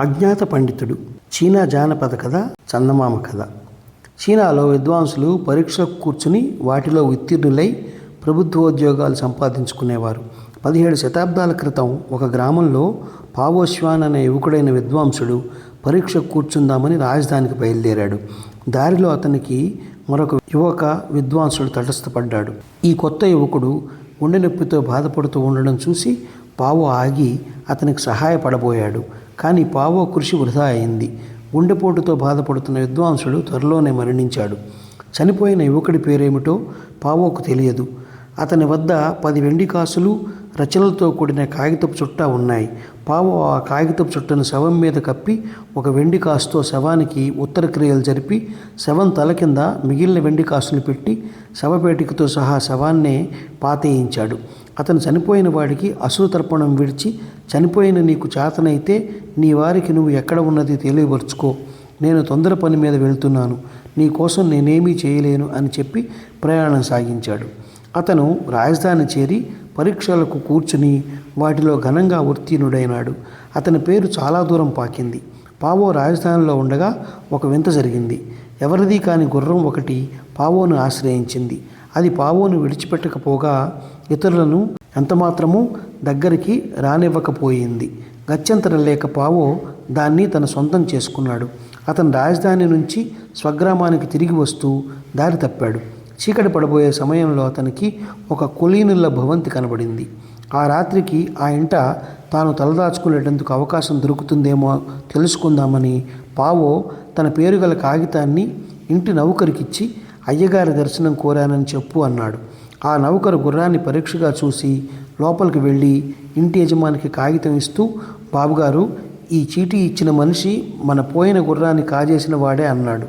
అజ్ఞాత పండితుడు. చీనా జానపద కథ చందమామ కథ. చీనాలో విద్వాంసులు పరీక్షలకు కూర్చుని వాటిలో ఉత్తీర్ణులై ప్రభుత్వోద్యోగాలు సంపాదించుకునేవారు. పదిహేడు శతాబ్దాల క్రితం ఒక గ్రామంలో పావోశ్వాన్ అనే యువకుడైన విద్వాంసుడు పరీక్ష కూర్చుందామని రాజధానికి బయలుదేరాడు. దారిలో అతనికి మరొక యువక విద్వాంసుడు తటస్థపడ్డాడు. ఈ కొత్త యువకుడు గుండె నొప్పితో బాధపడుతూ ఉండడం చూసి పావు ఆగి అతనికి సహాయపడబోయాడు. కానీ పావో కృషి వృధా అయింది. గుండెపోటుతో బాధపడుతున్న విద్వాంసుడు త్వరలోనే మరణించాడు. చనిపోయిన యువకుడి పేరేమిటో పావోకు తెలియదు. అతని వద్ద పది వెండి కాసులు రచనలతో కూడిన కాగితపు చుట్ట ఉన్నాయి. పావు ఆ కాగితపు చుట్టను శవం మీద కప్పి ఒక వెండి కాసుతో శవానికి ఉత్తర క్రియలు జరిపి శవం తల కింద మిగిలిన వెండి కాసులు పెట్టి శవపేటికతో సహా శవాన్నే పాతేయించాడు. అతను చనిపోయిన వాడికి అసురు తర్పణం విడిచి చనిపోయిన నీకు చేతనైతే నీ వారికి నువ్వు ఎక్కడ ఉన్నది తెలియపరుచుకో. నేను తొందర పని మీద వెళ్తున్నాను. నీ కోసం నేనేమీ చేయలేను అని చెప్పి ప్రయాణం సాగించాడు. అతను రాజధాని చేరి పరీక్షలకు కూర్చుని వాటిలో ఘనంగా ఉత్తీర్ణుడైనాడు. అతని పేరు చాలా దూరం పాకింది. పావో రాజధానిలో ఉండగా ఒక వింత జరిగింది. ఎవరిది కాని గుర్రం ఒకటి పావోను ఆశ్రయించింది. అది పావోను విడిచిపెట్టకపోగా ఇతరులను ఎంతమాత్రమూ దగ్గరికి రానివ్వకపోయింది. గత్యంతరం లేక పావో దాన్ని తన సొంతం చేసుకున్నాడు. అతను రాజధాని నుంచి స్వగ్రామానికి తిరిగి వస్తూ దారి తప్పాడు. చీకటి పడబోయే సమయంలో అతనికి ఒక కులీనుల భవంతి కనబడింది. ఆ రాత్రికి ఆ ఇంట తాను తలదాచుకునేటందుకు అవకాశం దొరుకుతుందేమో తెలుసుకుందామని పావో తన పేరు గల కాగితాన్ని ఇంటి నౌకరికిచ్చి అయ్యగారి దర్శనం కోరానని చెప్పు అన్నాడు. ఆ నౌకరు గుర్రాన్ని పరీక్షగా చూసి లోపలికి వెళ్ళి ఇంటి యజమానికి కాగితం ఇస్తూ బాబుగారు ఈ చీటీ ఇచ్చిన మనిషి మన పోయిన గుర్రాన్ని కాజేసిన వాడే అన్నాడు.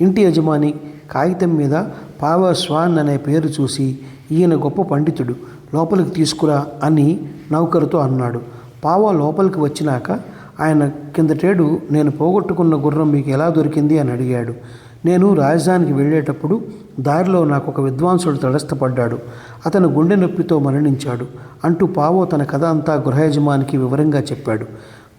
ఇంటి యజమాని కాగితం మీద పావ స్వాన్ అనే పేరు చూసి ఈయన గొప్ప పండితుడు లోపలికి తీసుకురా అని నౌకరుతో అన్నాడు. పావ లోపలికి వచ్చినాక ఆయన కిందటేడు నేను పోగొట్టుకున్న గుర్రం మీకు ఎలా దొరికింది అని అడిగాడు. నేను రాజధానికి వెళ్ళేటప్పుడు దారిలో నాకు ఒక విద్వాంసుడు తటస్థపడ్డాడు అతను గుండె నొప్పితో మరణించాడు. అంటూ పావో తన కథ అంతా గృహ యజమానికి వివరంగా చెప్పాడు.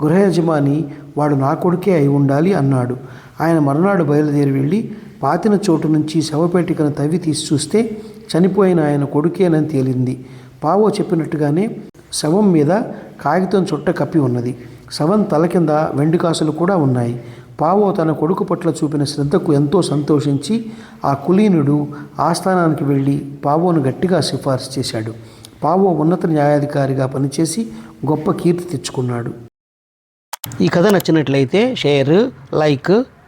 గృహ యజమాని వాడు నా కొడుకే అయి ఉండాలి అన్నాడు. ఆయన మరునాడు బయలుదేరి వెళ్ళి పాతిన చోటు నుంచి శవపేటికను తవ్వి తీసి చూస్తే చనిపోయిన ఆయన కొడుకేనని తేలింది. పావో చెప్పినట్టుగానే శవం మీద కాగితం చుట్ట కప్పి ఉన్నది. శవం తల కింద వెండి కాసులు కూడా ఉన్నాయి. పావో తన కొడుకు పట్ల చూపిన శ్రద్ధకు ఎంతో సంతోషించి ఆ కులీనుడు ఆస్థానానికి వెళ్ళి పావోను గట్టిగా సిఫార్సు చేశాడు. పావో ఉన్నత న్యాయాధికారిగా పనిచేసి గొప్ప కీర్తి తెచ్చుకున్నాడు. ఈ కథ నచ్చినట్లయితే షేర్ లైక్